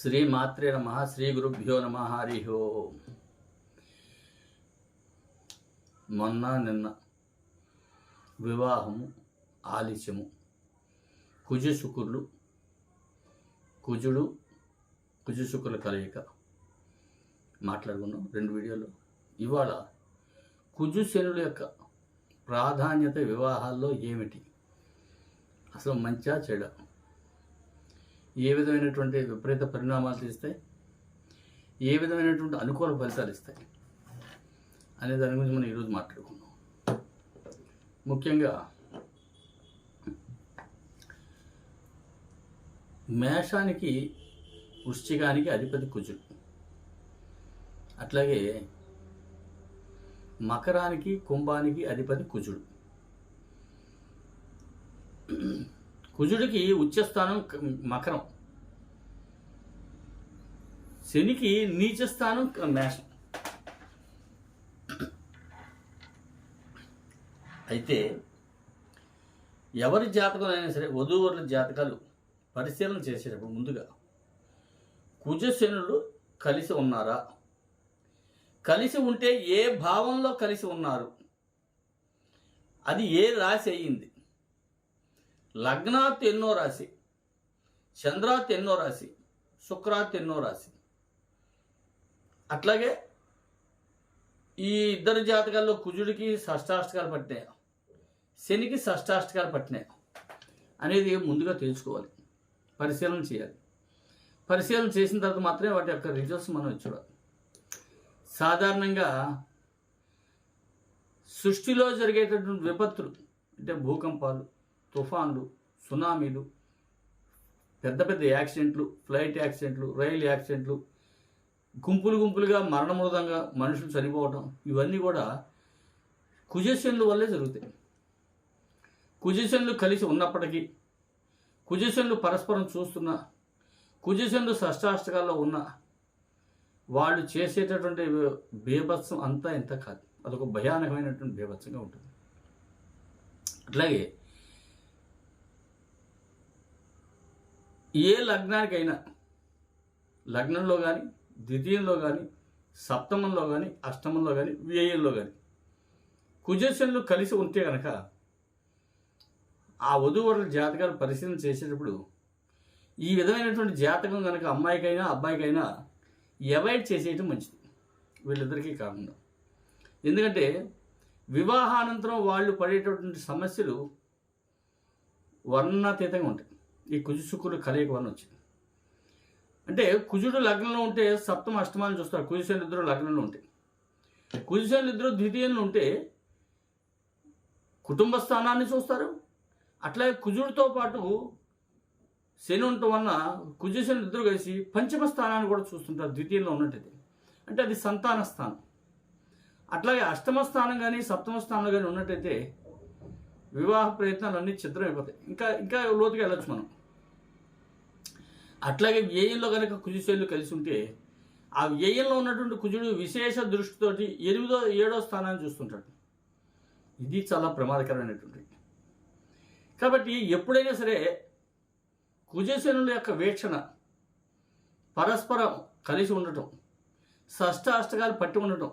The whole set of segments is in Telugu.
శ్రీ మాత్రే నమ శ్రీ గురుభ్యో నమ హరి ఓం. మొన్న నిన్న వివాహము ఆలస్యము. కుజు శుకుర్లు కుజుడు కుజు కలయిక. మాట్లాడుకున్నాం రెండు వీడియోలు. ఇవాళ కుజు శనుల యొక్క ప్రాధాన్యత వివాహాల్లో ఏమిటి? అసలు మంచా చెడ? ఏ విధమైనటువంటి విపరీత పరిణామాలు తీస్తాయి ఏ విధమైనటువంటి అనుకూల ఫలితాలు ఇస్తాయి? అనే దాని గురించి మనం ఈరోజు మాట్లాడుకుందాం. ముఖ్యంగా మేషానికి వృశ్చికానికి అధిపతి కుజుడు. అట్లాగే మకరానికి కుంభానికి అధిపతి కుజుడు. కుజుడికి ఉచ్చస్థానం మకరం. శనికి నీచస్థానం మేషం. అయితే ఎవరి జాతకాలైనా సరే వధూవరుల జాతకాలు పరిశీలన చేసేటప్పుడు ముందుగా కుజశనులు కలిసి ఉన్నారా? కలిసి ఉంటే ఏ భావంలో కలిసి ఉన్నారు? అది ఏ రాశి అయ్యింది? లగ్నాత్ ఎన్నో రాశి? చంద్రాత్ ఎన్నో రాశి? శుక్రాత్ ఎన్నో రాశి? అట్లాగే ఈ ఇద్దరు జాతకాల్లో కుజుడికి షష్టాష్టకాలు పట్టినాయి. శనికి షష్టాష్టకాలు పట్టినాయి అనేది ముందుగా తెలుసుకోవాలి. పరిశీలన చేయాలి. పరిశీలన చేసిన తర్వాత మాత్రమే వాటి యొక్క రిజల్ట్స్ మనం చూడాలి. సాధారణంగా సృష్టిలో జరిగేటటువంటి విపత్తులు అంటే భూకంపాలు తుఫాన్లు సునామీలు పెద్ద పెద్ద యాక్సిడెంట్లు ఫ్లైట్ యాక్సిడెంట్లు రైలు యాక్సిడెంట్లు గుంపులు గుంపులుగా మరణమృదంగా మనుషులు చనిపోవటం ఇవన్నీ కూడా కుజశనుల వల్లే జరుగుతాయి. కుజశనులు కలిసి ఉన్నప్పటికీ కుజశనులు పరస్పరం చూస్తున్నా కుజశనులు షష్టాష్టకాల్లో ఉన్న వాళ్ళు చేసేటటువంటి బీభత్సం అంతా ఇంత కాదు. అదొక భయానకమైనటువంటి బీభత్సంగా ఉంటుంది. అట్లాగే ఏ లగ్నానికైనా లగ్నంలో కానీ ద్వితీయంలో కానీ సప్తమంలో కానీ అష్టమంలో కానీ వ్యయంలో కానీ కుజశనులు కలిసి ఉంటే కనుక ఆ వధువరుల జాతకాలు పరిశీలన చేసేటప్పుడు ఈ విధమైనటువంటి జాతకం కనుక అమ్మాయికైనా అబ్బాయికైనా అవాయిడ్ చేసేయటం మంచిది. వీళ్ళిద్దరికీ కాకుండా. ఎందుకంటే వివాహానంతరం వాళ్ళు పడేటటువంటి సమస్యలు వర్ణాతీతంగా ఉంటాయి. ఈ కుజు శుక్రుడు కలయిక వలన వచ్చింది. అంటే కుజుడు లగ్నంలో ఉంటే సప్తమ అష్టమాన్ని చూస్తారు. కుజుశనులు ఇద్దరు లగ్నంలో ఉంటే. కుజుశనులు ఇద్దరు ద్వితీయంలో ఉంటే కుటుంబ స్థానాన్ని చూస్తారు. అట్లాగే కుజుడితో పాటు శని ఉండటం వలన కుజశని ఇద్దరు కలిసి పంచమ స్థానాన్ని కూడా చూస్తుంటారు. ద్వితీయంలో ఉన్నట్టయితే. అంటే అది సంతాన స్థానం. అట్లాగే అష్టమ స్థానం కానీ సప్తమ స్థానం కానీ ఉన్నట్టయితే వివాహ ప్రయత్నాలు అన్నీ చిత్రమైపోతాయి ఇంకా ఇంకా లోతుగా వెళ్ళొచ్చు మనం. అట్లాగే వ్యయంలో కనుక కుజుశైలు కలిసి ఉంటే ఆ వ్యయంలో ఉన్నటువంటి కుజుడు విశేష దృష్టితోటి ఎనిమిదో ఏడో స్థానాన్ని చూస్తుంటాడు. ఇది చాలా ప్రమాదకరమైనటువంటి కాబట్టి ఎప్పుడైనా సరే కుజశనుల యొక్క వీక్షణ పరస్పరం కలిసి ఉండటం షష్ట అష్టకాలు పట్టి ఉండటం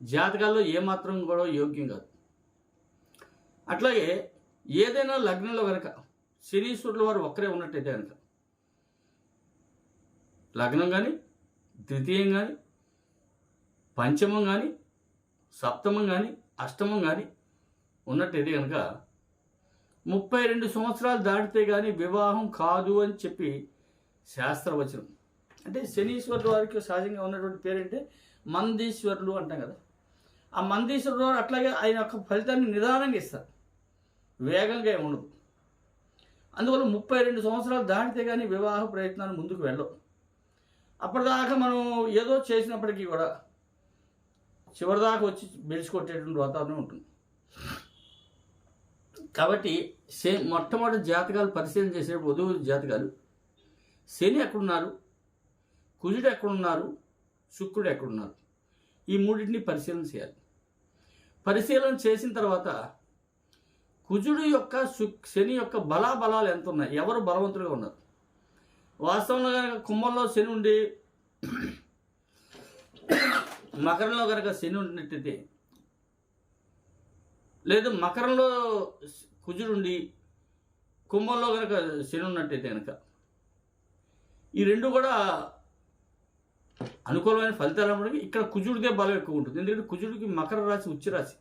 జాతకాల్లో ఏమాత్రం కూడా యోగ్యం కాదు. అట్లాగే ఏదైనా లగ్నంలో కనుక శనీశ్వరుల వారు ఒక్కరే ఉన్నట్టయితే కనుక లగ్నం కానీ ద్వితీయం కానీ పంచమం కానీ సప్తమం కానీ అష్టమం కానీ ఉన్నట్టయితే కనుక ముప్పై రెండు సంవత్సరాలు దాటితే కానీ వివాహం కాదు అని చెప్పి శాస్త్రవచనం. అంటే శనీశ్వరుడు వారికి సహజంగా ఉన్నటువంటి పేరంటే? మందీశ్వరులు అంటాం కదా. ఆ మందీశ్వరుడు వారు అట్లాగే ఆయన యొక్క ఫలితాన్ని నిదానంగా ఇస్తారు. వేగంగా ఏమి ఉండదు. అందువల్ల ముప్పై రెండు సంవత్సరాలు దాటితే కానీ వివాహ ప్రయత్నాలు ముందుకు వెళ్ళవు. అప్పటిదాకా మనం ఏదో చేసినప్పటికీ కూడా చివరిదాకా వచ్చి బెడిచికొట్టేటువంటి వాతావరణం ఉంటుంది. కాబట్టి శే మొట్టమొదటి జాతకాలు పరిశీలన చేసేటప్పుడు వధువు జాతకాలు. శని ఎక్కడున్నారు? కుజుడు ఎక్కడున్నారు? శుక్రుడు ఎక్కడున్నారు? ఈ మూడింటిని పరిశీలన చేయాలి. పరిశీలన చేసిన తర్వాత కుజుడు యొక్క శుక్ శని యొక్క బలాబలాలు ఎంత ఉన్నాయి ఎవరు బలవంతులుగా ఉన్నారు? వాస్తవంలో కనుక కుంభంలో శని ఉండి మకరంలో కనుక శని ఉన్నట్టయితే లేదు మకరంలో కుజుడుండి కుంభంలో కనుక శని ఉన్నట్టయితే కనుక ఈ రెండు కూడా అనుకూలమైన ఫలితాలు అన్నప్పటికీ ఇక్కడ కుజుడికే బలం ఎక్కువ ఉంటుంది. ఎందుకంటే కుజుడికి మకర రాశి ఉచ్చి రాశి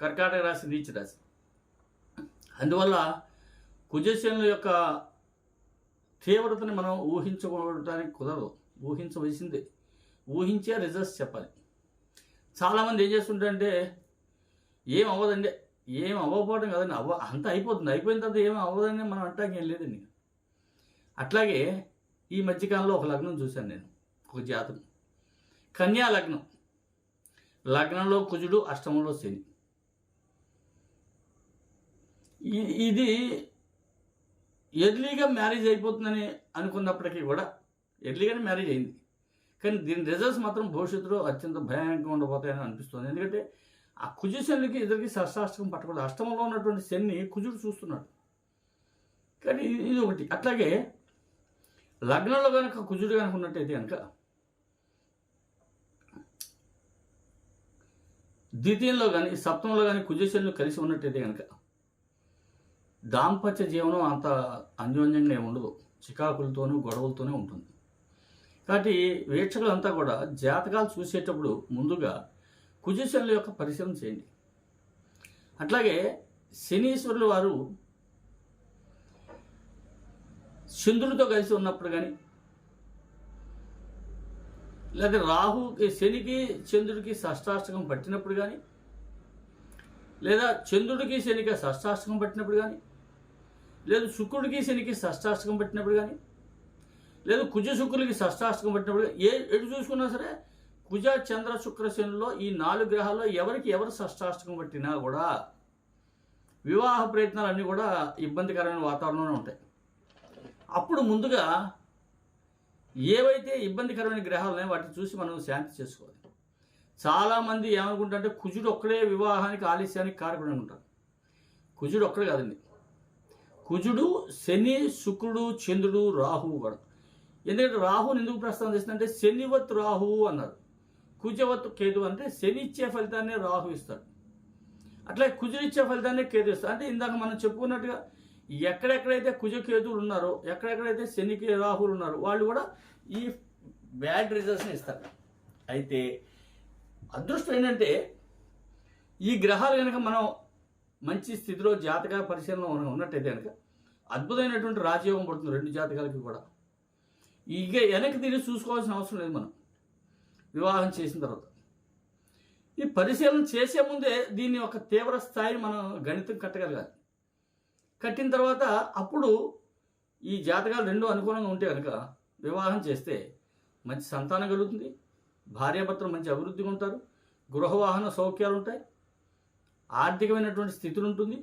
కర్కాటక రాశి నీచ రాశి. అందువల్ల కుజశనుల యొక్క తీవ్రతని మనం ఊహించుకోవడానికి కుదరదు. ఊహించవలసిందే. ఊహించే రిజల్ట్స్ చెప్పాలి. చాలామంది ఏం చేస్తుంటారంటే ఏం అవ్వదండి ఏం అవ్వకపోవడం కదండి అవ్వ అంత అయిపోతుంది. అయిపోయిన తర్వాత ఏం అవ్వదని మనం అంటానికి ఏం లేదండి. అట్లాగే ఈ మధ్యకాలంలో ఒక లగ్నం చూశాను నేను ఒక జాతకం. కన్యా లగ్నం. లగ్నంలో కుజుడు అష్టమంలో శని. ఇది ఎర్లీగా మ్యారేజ్ అయిపోతుందని అనుకున్నప్పటికీ కూడా ఎర్లీగానే మ్యారేజ్ అయింది. కానీ దీని రిజల్ట్స్ మాత్రం భవిష్యత్తులో అత్యంత భయానకంగా ఉండబోతాయని అనిపిస్తుంది. ఎందుకంటే ఆ కుజు శనికి ఇద్దరికి షష్టాష్టకం పట్టకూడదు. అష్టమంలో ఉన్నటువంటి శని కుజుడు చూస్తున్నాడు. కానీ ఇది- ఇది ఒకటి. అట్లాగే లగ్నంలో కనుక కుజుడు కనుక ఉన్నట్టయితే కనుక ద్వితీయంలో కానీ సప్తంలో కానీ కుజశనులు కలిసి ఉన్నట్టయితే కనుక దాంపత్య జీవనం అంత అన్యోన్యంగా ఉండదు. చికాకులతోనూ గొడవలతోనే ఉంటుంది. కాబట్టి వీక్షకులంతా కూడా జాతకాలు చూసేటప్పుడు ముందుగా కుజశనుల యొక్క పరిశీలన చేయండి. అట్లాగే శనీశ్వరులు వారు చంద్రుడితో కలిసి ఉన్నప్పుడు కానీ లేదా రాహు శనికి చంద్రుడికి షష్టాష్టకం పట్టినప్పుడు కానీ లేదా చంద్రుడికి శనికి షష్టాష్టకం పట్టినప్పుడు కానీ లేదు శుక్రుడికి శనికి షష్టాష్టకం పట్టినప్పుడు కానీ లేదు కుజ శుక్రులకి షష్టాష్టకం పట్టినప్పుడు కానీ, ఏ ఎటు చూసుకున్నా సరే కుజ చంద్ర శుక్ర శనుల్లో ఈ నాలుగు గ్రహాల్లో ఎవరికి ఎవరు షష్టాష్టకం పట్టినా కూడా వివాహ ప్రయత్నాలు అన్నీ కూడా ఇబ్బందికరమైన వాతావరణంలో ఉంటాయి. అప్పుడు ముందుగా ఏవైతే ఇబ్బందికరమైన గ్రహాలు ఉన్నాయో వాటిని చూసి మనం శాంతి చేసుకోవాలి. చాలామంది ఏమనుకుంటారంటే కుజుడు ఒక్కడే వివాహానికి ఆలస్యానికి కారకుడు అనుకుంటారు కుజుడు ఒక్కడే కాదండి. కుజుడు శని శుక్రుడు చంద్రుడు రాహువు కూడా ఎందుకంటే రాహుని ఎందుకు ప్రస్తావన చేస్తుందంటే శనివత్ రాహువు అన్నారు. కుజవత్ కేతు అంటే శని ఇచ్చే ఫలితాన్ని రాహు ఇస్తాడు. అట్లా కుజుడు ఇచ్చే ఫలితాన్ని కేతు ఇస్తాడు. అంటే ఇందాక మనం చెప్పుకున్నట్టుగా ఎక్కడెక్కడైతే కుజకేతువులు ఉన్నారో ఎక్కడెక్కడైతే శనికి రాహులు ఉన్నారో వాళ్ళు కూడా ఈ బ్యాడ్ రిజల్ట్స్ని ఇస్తారు. అయితే అదృష్టం ఏంటంటే ఈ గ్రహాలు కనుక మనం మంచి స్థితిలో జాతక పరిశీలన మనం ఉన్నట్టయితే కనుక అద్భుతమైనటువంటి రాజయోగం పడుతుంది రెండు జాతకాలకి కూడా. ఇక వెనక్కి తిరిగి చూసుకోవాల్సిన అవసరం లేదు మనం. వివాహం చేసిన తర్వాత. ఈ పరిశీలన చేసే ముందే దీని యొక్క తీవ్ర స్థాయిని మనం గణితం కట్టగలగాలి. కట్టిన తర్వాత అప్పుడు ఈ జాతకాలు రెండు అనుకూలంగా ఉంటే కనుక వివాహం చేస్తే మంచి సంతానం కలుగుతుంది. భార్యాభర్తలు మంచి అభివృద్ధిగా ఉంటారు. గృహవాహన సౌఖ్యాలు ఉంటాయి. ఆర్థికమైనటువంటి స్థితులు ఉంటుంది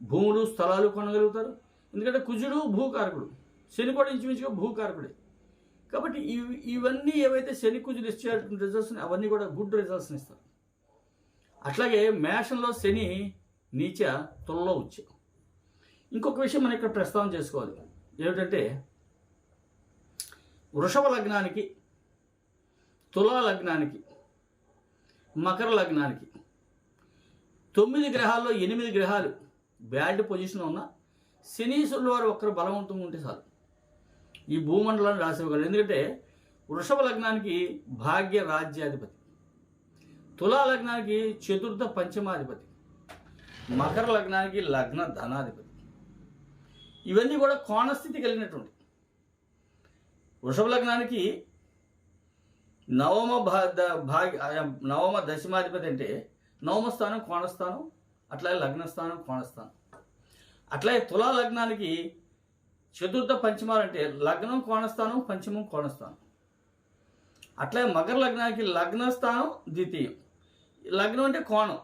భూములు స్థలాలు కొనగలుగుతారు. ఎందుకంటే కుజుడు భూకారకుడు. శని కూడా ఇంచుమించుగా భూకారకుడే. కాబట్టి ఇవి ఇవన్నీ ఏవైతే శని కుజులు ఇచ్చేటువంటి రిజల్ట్స్ అవన్నీ కూడా గుడ్ రిజల్ట్స్ని ఇస్తారు అట్లాగే మేషంలో శని నీచ తొలలో వచ్చే ఇంకొక విషయం మనం ఇక్కడ ప్రస్తావన చేసుకోవాలి. ఏమిటంటే వృషభ లగ్నానికి తులా లగ్నానికి మకర లగ్నానికి తొమ్మిది గ్రహాల్లో ఎనిమిది గ్రహాలు బ్యాడ్ పొజిషన్లో ఉన్న శనీశ్వరుల వారు ఒక్కరు బలవంతంగా ఉంటే చాలు. ఈ భూమండలాన్ని రాసివ్వగలరు ఎందుకంటే వృషభ లగ్నానికి భాగ్య రాజ్యాధిపతి తులా లగ్నానికి చతుర్థ పంచమాధిపతి మకర లగ్నానికి లగ్న ధనాధిపతి. ఇవన్నీ కూడా కోణస్థితి కలిగినటువంటి వృషభ లగ్నానికి నవమ భా ద- భాగ్య నవమ దశమాధిపతి అంటే నవమ స్థానం కోణస్థానం అట్లాగే లగ్నస్థానం కోణస్థానం. అట్లాగే తులా లగ్నానికి చతుర్థ పంచమాలు అంటే లగ్నం కోణస్థానం పంచమం కోణస్థానం. అట్లాగే మకర లగ్నానికి లగ్నస్థానం ద్వితీయం. లగ్నం అంటే కోణం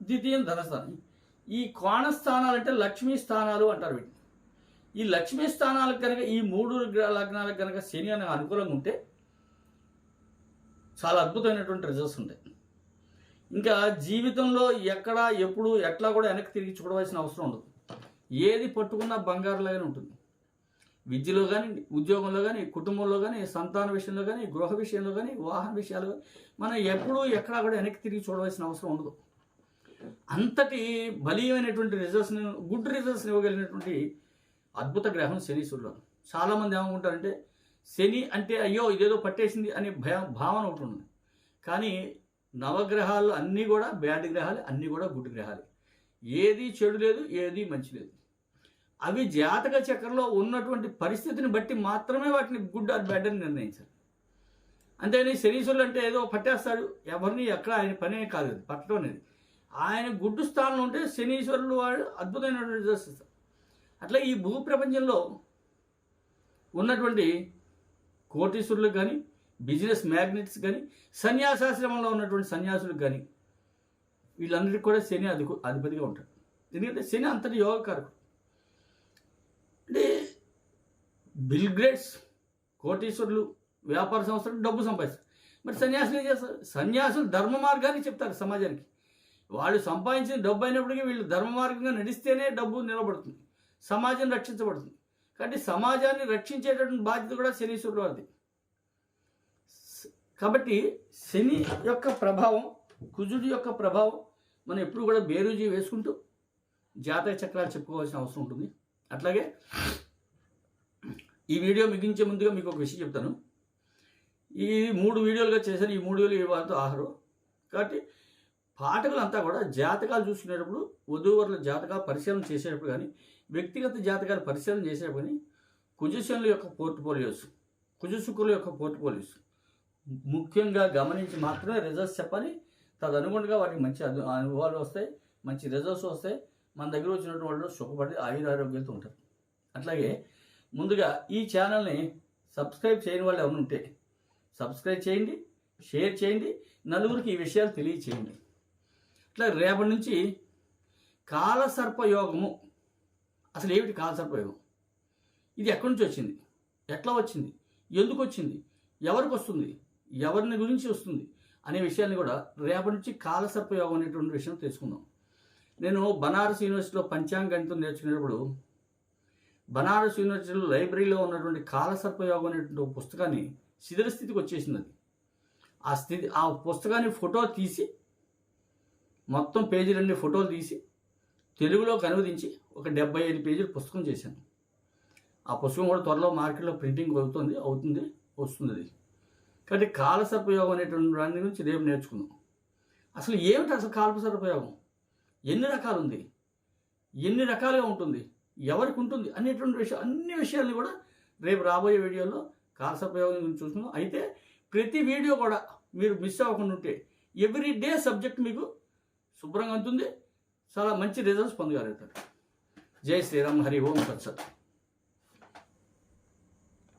ద్వితీయం ధనస్థానం. ఈ కోణస్థానాలు అంటే లక్ష్మీ స్థానాలు అంటారు వీటిని. ఈ లక్ష్మీ స్థానాలకు కనుక ఈ మూడు లగ్నాలకు కనుక శని అనే అనుకూలంగా ఉంటే చాలా అద్భుతమైనటువంటి రిజల్ట్స్ ఉంటాయి. ఇంకా జీవితంలో ఎక్కడ ఎప్పుడు ఎట్లా కూడా వెనక్కి తిరిగి చూడవలసిన అవసరం ఉండదు. ఏది పట్టుకున్నా బంగారులాగానే ఉంటుంది. విద్యలో కానీ ఉద్యోగంలో కానీ కుటుంబంలో కానీ సంతాన విషయంలో కానీ గృహ విషయంలో కానీ వాహన విషయాలు కానీ మనం ఎప్పుడూ ఎక్కడా కూడా వెనక్కి తిరిగి చూడవలసిన అవసరం ఉండదు. అంతటి బలీయమైనటువంటి రిజల్ట్స్ని గుడ్ రిజల్ట్స్ని ఇవ్వగలిగినటువంటి అద్భుత గ్రహం శనీశ్వరుడు చాలామంది ఏమనుకుంటారంటే శని అంటే అయ్యో ఇదేదో పట్టేసింది అనే భయ భావన ఒకటి ఉంది కానీ నవగ్రహాలు అన్నీ కూడా బ్యాడ్ గ్రహాలు అన్నీ కూడా గుడ్ గ్రహాలు. ఏది చెడు లేదు ఏది మంచి లేదు. అవి జాతక చక్రంలో ఉన్నటువంటి పరిస్థితిని బట్టి మాత్రమే వాటిని గుడ్ ఆర్ బ్యాడ్ అని నిర్ణయించాలి అంతేని శనీశ్వరులు అంటే ఏదో పట్టేస్తాడు ఎవరిని ఎక్కడ ఆయన పనే కాదు అది పట్టడం అనేది ఆయన గుడ్డు స్థానంలో ఉంటే శనీశ్వరులు వాడు అద్భుతమైనటువంటి రిజల్ట్స్ అట్లా ఈ భూ ప్రపంచంలో ఉన్నటువంటి కోటీశ్వరులకు కానీ బిజినెస్ మ్యాగ్నెట్స్ కానీ సన్యాసాశ్రమంలో ఉన్నటువంటి సన్యాసులకు కానీ వీళ్ళందరికీ కూడా శని అధికు అధిపతిగా ఉంటాడు. ఎందుకంటే శని అంతటి యోగకారకుడు. అంటే బిల్ గ్రేట్స్ కోటీశ్వరులు వ్యాపార సంస్థలు డబ్బు సంపాదిస్తారు. మరి సన్యాసులు ఏం చేస్తారు? సన్యాసులు ధర్మ మార్గాన్ని చెప్తారు సమాజానికి. వాళ్ళు సంపాదించిన డబ్బు అయినప్పటికీ వీళ్ళు ధర్మ మార్గంగా నడిస్తేనే డబ్బు నిలబడుతుంది. సమాజం రక్షించబడుతుంది. కాబట్టి సమాజాన్ని రక్షించేటటువంటి బాధ్యత కూడా శనీశ్వరుడు వారిది కాబట్టి శని యొక్క ప్రభావం కుజుడి యొక్క ప్రభావం మనం ఎప్పుడు కూడా బేరుజీ వేసుకుంటూ జాతక చక్రాలు చెప్పుకోవాల్సిన అవసరం ఉంటుంది. అట్లాగే ఈ వీడియో ముగించే ముందుగా మీకు ఒక విషయం చెప్తాను. ఈ మూడు వీడియోలుగా చేశాను ఈ మూడు వీడియోలు వాళ్ళతో ఆహారం. కాబట్టి పాఠకులంతా కూడా జాతకాలు చూసుకునేటప్పుడు వధూవరుల జాతకాలు పరిశీలన చేసేటప్పుడు కానీ వ్యక్తిగత జాతకాలు పరిశీలన చేసేటప్పుడు కానీ కుజశనుల యొక్క పోర్ట్ఫోలియోస్ కుజశుకుల యొక్క పోర్ట్ఫోలియోస్ ముఖ్యంగా గమనించి మాత్రమే రిజల్ట్స్ చెప్పాలి తదనుగుణంగా వాటికి మంచి అను- అనుభవాలు వస్తాయి మంచి రిజల్ట్స్ వస్తాయి. మన దగ్గర వచ్చినటువంటి వాళ్ళు సుఖపడి ఆయుర ఉంటారు. అట్లాగే ముందుగా ఈ ఛానల్ని సబ్స్క్రైబ్ చేయని వాళ్ళు ఎవరు ఉంటే సబ్స్క్రైబ్ చేయండి షేర్ చేయండి నలుగురికి ఈ విషయాలు తెలియచేయండి. అట్లా రేపటి నుంచి కాలసర్పయోగము అసలు ఏమిటి కాలసర్పయోగం? ఇది ఎక్కడి నుంచి వచ్చింది? ఎట్లా వచ్చింది? ఎందుకు వచ్చింది? ఎవరికి వస్తుంది? ఎవరిని గురించి వస్తుంది అనే విషయాన్ని కూడా రేపటి నుంచి కాలసర్పయోగం అనేటువంటి విషయం తెలుసుకుందాం. నేను బనారస్ యూనివర్సిటీలో పంచాంగ గణితం నేర్చుకునేటప్పుడు బనారస్ యూనివర్సిటీలో లైబ్రరీలో ఉన్నటువంటి కాలసర్పయోగం అనేటువంటి పుస్తకాన్ని శిథిల స్థితికి వచ్చేసింది అది. ఆ స్థితి ఆ పుస్తకాన్ని ఫోటో తీసి మొత్తం పేజీలన్నీ ఫోటోలు తీసి తెలుగులోకి అనువదించి ఒక డెబ్బై ఐదు పేజీల పుస్తకం చేశాను. ఆ పుస్తకం కూడా త్వరలో మార్కెట్లో ప్రింటింగ్ అవుతుంది అవుతుంది వస్తుంది అది. కాబట్టి కాలసర్పయోగం అనేటువంటి దాని గురించి రేపు నేర్చుకుందాం అసలు ఏమిటి అసలు కాలసర్పయోగం ఎన్ని రకాలు ఉంది ఎన్ని రకాలుగా ఉంటుంది? ఎవరికి ఉంటుంది? అనేటువంటి విషయం అన్ని విషయాల్ని కూడా రేపు రాబోయే వీడియోలో కాలసర్పయోగం గురించి చూసుకుందాం. అయితే ప్రతి వీడియో కూడా మీరు మిస్ అవ్వకుండా ఉంటే ఎవ్రీ డే సబ్జెక్ట్ మీకు శుభ్రంగా ఉంటుంది. చాలా మంచి రిజల్ట్స్ పొందగలుగుతారు. జై శ్రీరామ్ హరి ఓం సత్సత్